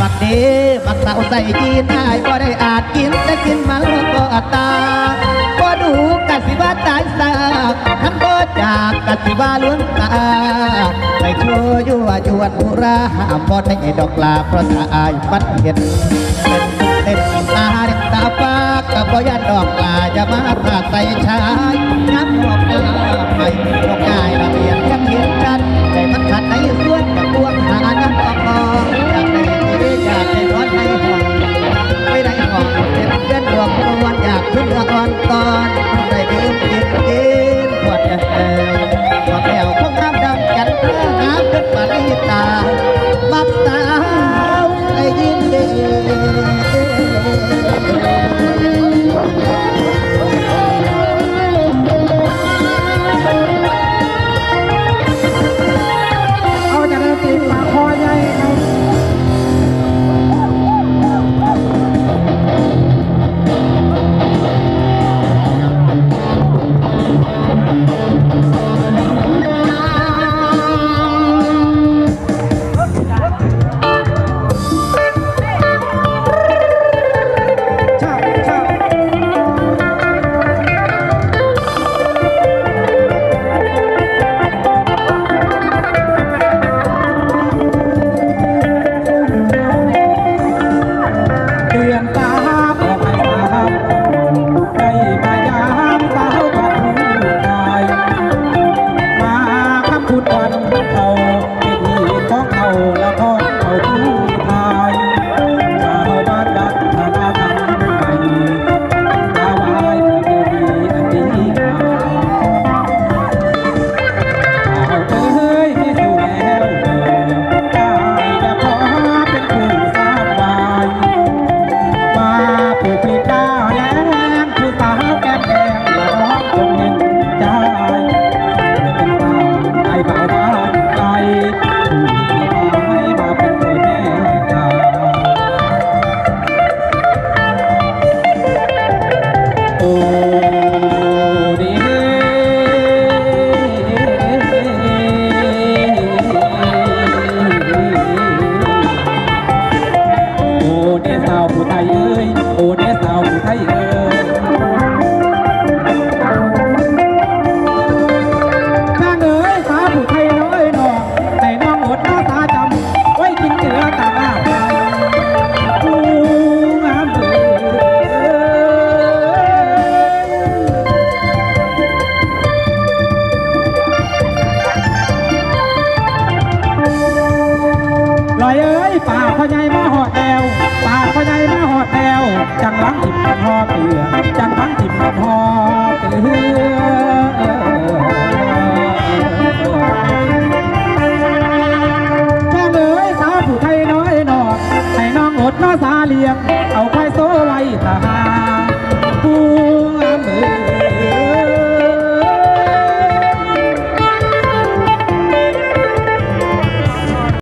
บักเดบักเต่าใส่จีนอายก็ได้อาจกินแต่กินมันแล้วก็อัตาก็ดูกสิว่าตายสากทั้งก็จากกสิว่าล้วนตาไม่ชั่วยั่วจวนบุราห้ามบ่ได้ดอกลาเพราะถ้าอายมันเห็นเป็นเต็มตาเด็กตาปากกับบ่ยันดอกลาจะมาพาใส่ชาย อนตอนได้ดื่มกินกินขวดแก้วขวดแก้วคงน้ำดำกันเพื่อน้ำขึ้นมาลีตา ใหญ่มาหอดแอวป่าพ่อใหญ่มาหอดแอวจังหลังถิ่มหอเกลือจังหลังถิ่มหอเกลือแม่เอ้ยสาวผู้ไทยน้อยนอกให้น้องอดน้อสาเลียง